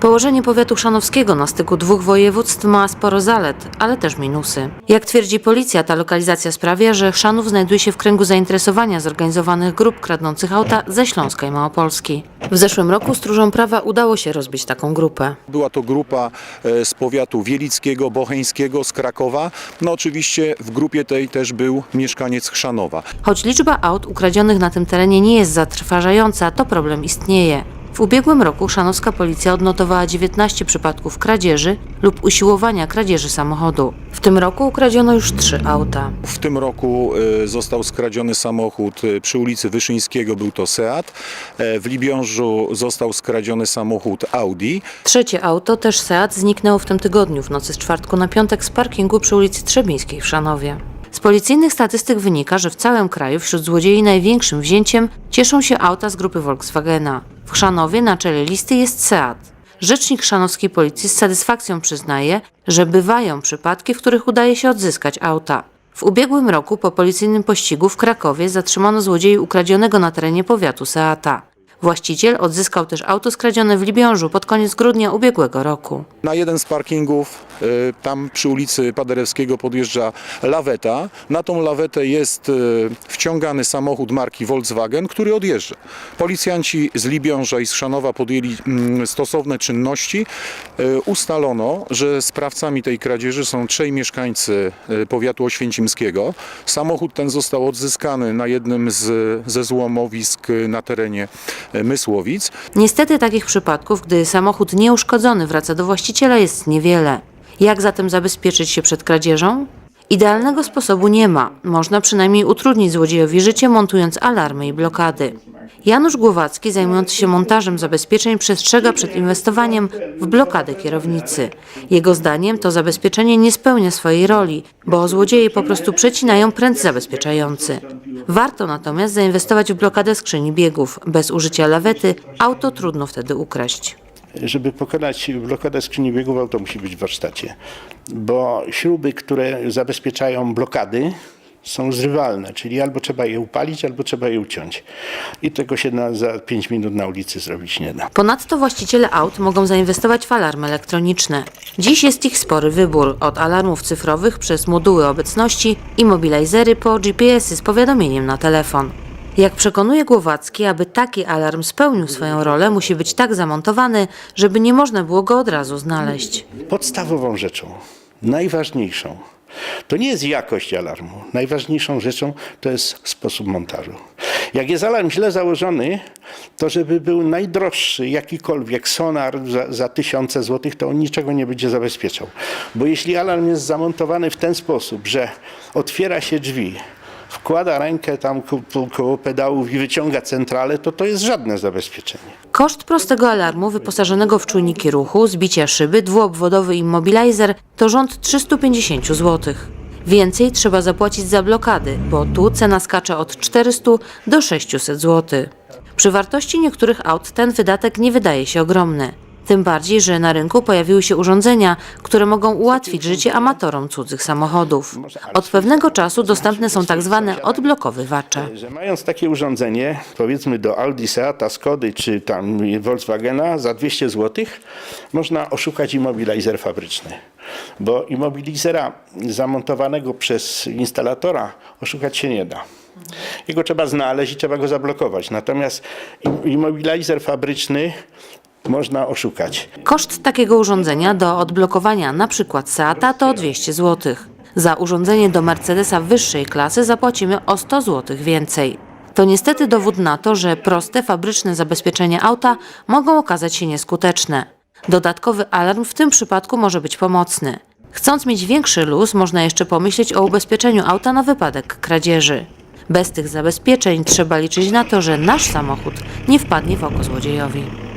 Położenie powiatu szanowskiego na styku dwóch województw ma sporo zalet, ale też minusy. Jak twierdzi policja, ta lokalizacja sprawia, że Chrzanów znajduje się w kręgu zainteresowania zorganizowanych grup kradnących auta ze Śląska i Małopolski. W zeszłym roku stróżom prawa udało się rozbić taką grupę. Była to grupa e, z powiatu wielickiego, bocheńskiego, z Krakowa. No oczywiście w grupie tej też był mieszkaniec Chrzanowa. Choć liczba aut ukradzionych na tym terenie nie jest zatrważająca, to problem istnieje. W ubiegłym roku szanowska policja odnotowała 19 przypadków kradzieży lub usiłowania kradzieży samochodu. W tym roku ukradziono już trzy auta. W tym roku e, został skradziony samochód e, przy ulicy Wyszyńskiego, był to Seat. E, W Libiążu został skradziony samochód Audi. Trzecie auto, też Seat, zniknęło w tym tygodniu w nocy z czwartku na piątek z parkingu przy ulicy Trzebińskiej w Szanowie. Z policyjnych statystyk wynika, że w całym kraju wśród złodziei największym wzięciem cieszą się auta z grupy Volkswagena. W Chrzanowie na czele listy jest Seat. Rzecznik szanowskiej policji z satysfakcją przyznaje, że bywają przypadki, w których udaje się odzyskać auta. W ubiegłym roku po policyjnym pościgu w Krakowie zatrzymano złodziei ukradzionego na terenie powiatu Seata. Właściciel odzyskał też auto skradzione w Libiążu pod koniec grudnia ubiegłego roku. Na jeden z parkingów, e, tam przy ulicy Paderewskiego podjeżdża laweta. Na tą lawetę jest e, wciągany samochód marki Volkswagen, który odjeżdża. Policjanci z Libiąża i z Szanowa podjęli mm, stosowne czynności. E, Ustalono, że sprawcami tej kradzieży są trzej mieszkańcy powiatu oświęcimskiego. Samochód ten został odzyskany na jednym z, ze złomowisk na terenie Mysłowic. Niestety takich przypadków, gdy samochód nieuszkodzony wraca do właściciela jest niewiele. Jak zatem zabezpieczyć się przed kradzieżą? Idealnego sposobu nie ma. Można przynajmniej utrudnić złodziejowi życie montując alarmy i blokady. Janusz Głowacki, zajmujący się montażem zabezpieczeń, przestrzega przed inwestowaniem w blokadę kierownicy. Jego zdaniem to zabezpieczenie nie spełnia swojej roli, bo złodzieje po prostu przecinają pręt zabezpieczający. Warto natomiast zainwestować w blokadę skrzyni biegów. Bez użycia lawety auto trudno wtedy ukraść. Żeby pokonać blokadę skrzyni biegów, auto musi być w warsztacie, bo śruby, które zabezpieczają blokady, są zrywalne, czyli albo trzeba je upalić, albo trzeba je uciąć. I tego się na, za 5 minut na ulicy zrobić nie da. Ponadto właściciele aut mogą zainwestować w alarmy elektroniczne. Dziś jest ich spory wybór, od alarmów cyfrowych przez moduły obecności, immobilizery po GPS-y z powiadomieniem na telefon. Jak przekonuje Głowacki, aby taki alarm spełnił swoją rolę, musi być tak zamontowany, żeby nie można było go od razu znaleźć. Podstawową rzeczą, najważniejszą, to nie jest jakość alarmu. Najważniejszą rzeczą to jest sposób montażu. Jak jest alarm źle założony, to żeby był najdroższy jakikolwiek sonar za, za tysiące złotych, to on niczego nie będzie zabezpieczał. Bo jeśli alarm jest zamontowany w ten sposób, że otwiera się drzwi, wkłada rękę tam ko- ko- koło pedałów i wyciąga centralę, to to jest żadne zabezpieczenie. Koszt prostego alarmu wyposażonego w czujniki ruchu, zbicia szyby, dwuobwodowy immobilizer to rząd 350 zł. Więcej trzeba zapłacić za blokady, bo tu cena skacze od 400 do 600 zł. Przy wartości niektórych aut ten wydatek nie wydaje się ogromny. Tym bardziej, że na rynku pojawiły się urządzenia, które mogą ułatwić życie amatorom cudzych samochodów. Od pewnego czasu dostępne są tak zwane odblokowywacze. Mając takie urządzenie, powiedzmy do Audi, Seata, Skody czy tam Volkswagena za 200 zł, można oszukać immobilizer fabryczny. Bo immobilizera zamontowanego przez instalatora oszukać się nie da. Jego trzeba znaleźć i trzeba go zablokować. Natomiast im- immobilizer fabryczny można oszukać. Koszt takiego urządzenia do odblokowania np. Seata to 200 zł. Za urządzenie do Mercedesa wyższej klasy zapłacimy o 100 zł więcej. To niestety dowód na to, że proste fabryczne zabezpieczenia auta mogą okazać się nieskuteczne. Dodatkowy alarm w tym przypadku może być pomocny. Chcąc mieć większy luz, można jeszcze pomyśleć o ubezpieczeniu auta na wypadek kradzieży. Bez tych zabezpieczeń trzeba liczyć na to, że nasz samochód nie wpadnie w oko złodziejowi.